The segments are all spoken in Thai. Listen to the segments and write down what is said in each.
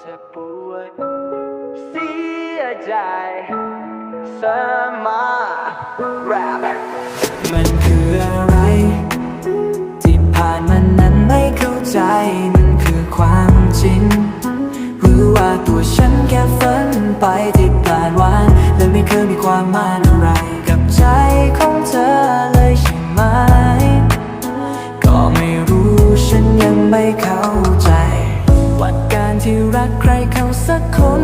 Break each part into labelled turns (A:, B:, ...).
A: เจ็บปวดเสียใจ สมาแรป
B: รักใครเขาสักคน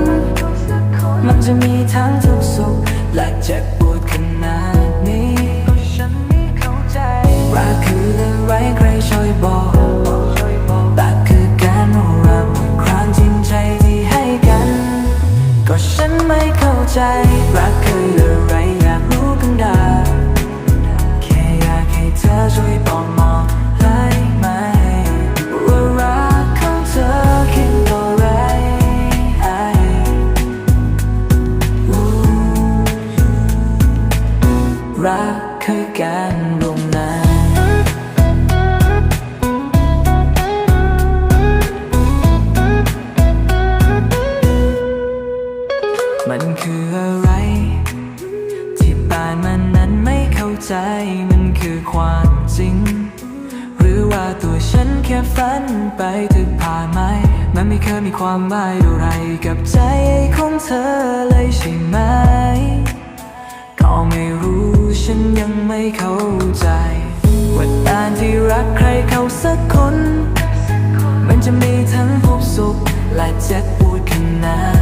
B: มันจะมีทางทุกสุขและเจ็บปวดขนาดนี้ฉันไม่เข้าใจรักคืออะไรใครช่วยบอกรักคือการรู้เราครั้งจริงใจที่ให้กัน ก็ฉันไม่เข้าใจ รักคือการลงนามมันคืออะไร ที่ผ่านมานั้นไม่เข้าใจ มันคือความจริง หรือว่าตัวฉันแค่ฝันไปถึงผ่านไหม มันไม่เคยมีความหมายอะไรกับใจของเธอเลยใช่ไหม ก็ไม่รู้ เข้าใจว่าการที่รักใครเขาสักคน มันจะมีทั้งพบสุขและเจ็บปวดขนาด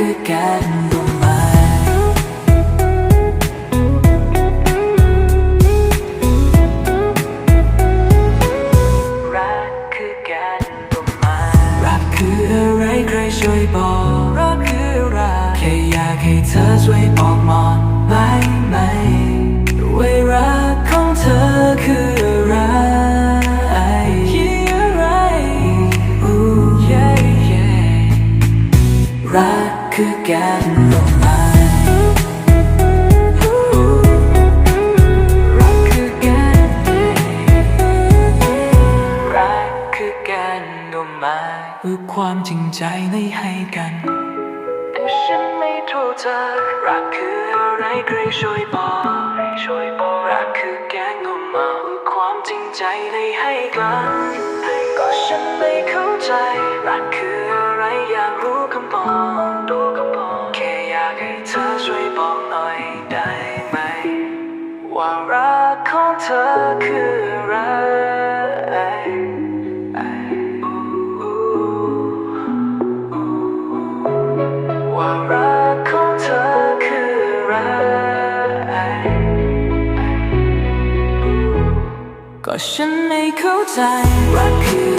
B: คือการรู้ไหมรักคือการรู้ไหมรักคืออะไรใครช่วยบอกรักคืออะไรแค่อยากให้เธอช่วยบอกมองไหมไหม คือการลงมารักคือการรักคือการลงมาเพื่อความจริงใจไม่ให้กันแต่ฉันไม่โทษเธอรักคืออะไรใครช่วยบอกช่วยบอกรักคือการลงมาเพื่อความจริงใจไม่ให้กันก็ฉันไม่เข้าใจรักคืออะไรอยากรู้คำบอก ว่ารักของเธอคืออะไรว่ารักของเธอคืออะไรก็ฉันไม่เข้าใจรัก